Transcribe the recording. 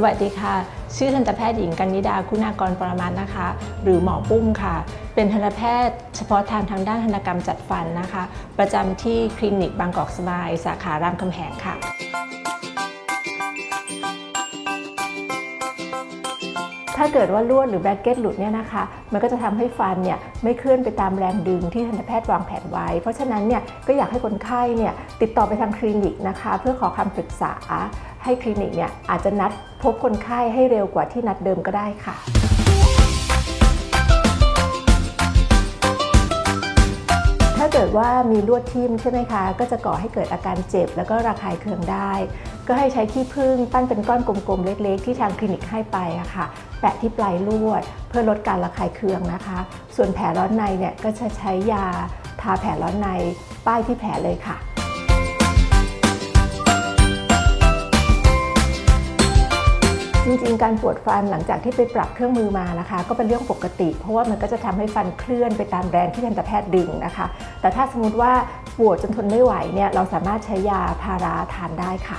สวัสดีค่ะ ชื่อทันตแพทย์หญิงกันนิดา คุณากรปรมาณนะคะ หรือหมอปุ้มค่ะ เป็นทันตแพทย์เฉพาะทางทางด้านทันตกรรมจัดฟันนะคะ ประจำที่คลินิกบางกอกสมาย สาขารามคำแหงค่ะ ถ้าเกิดว่าลวดหรือแบรกเก็ตหลุดเนี่ยนะคะ มันก็จะทำให้ฟันเนี่ยไม่เคลื่อนไปตามแรงดึงที่ทันตแพทย์วางแผนไว้ เพราะฉะนั้นเนี่ยก็อยากให้คนไข้เนี่ยติดต่อไปทางคลินิกนะคะ เพื่อขอคำปรึกษาให้คลินิกเนี่ยอาจจะนัดพบคนไข้ให้เร็วกว่าที่นัดเดิมก็ได้ค่ะ กิดว่ามีลวดทิ่มใช่ไหมคะ ก็จะก่อให้เกิดอาการเจ็บ แล้วก็ระคายเคืองได้ ก็ให้ใช้ขี้ผึ้งปั้นเป็นก้อนกลมๆ เล็กๆ ที่ทางคลินิกให้ไปอะค่ะ แปะที่ปลายลวด เพื่อลดการระคายเคืองนะคะ ส่วนแผลร้อนในเนี่ยก็จะใช้ยาทาแผลร้อนในป้ายที่แผลเลยค่ะ จริงๆ การปวดฟันหลังจากที่ไปปรับเครื่องมือมานะคะ ก็เป็นเรื่องปกติ เพราะว่ามันก็จะทำให้ฟันเคลื่อนไปตามแรงที่ทันตแพทย์ดึงนะคะ แต่ถ้าสมมติว่าปวดจนทนไม่ไหวเนี่ยเราสามารถใช้ยาพาราทานได้ค่ะ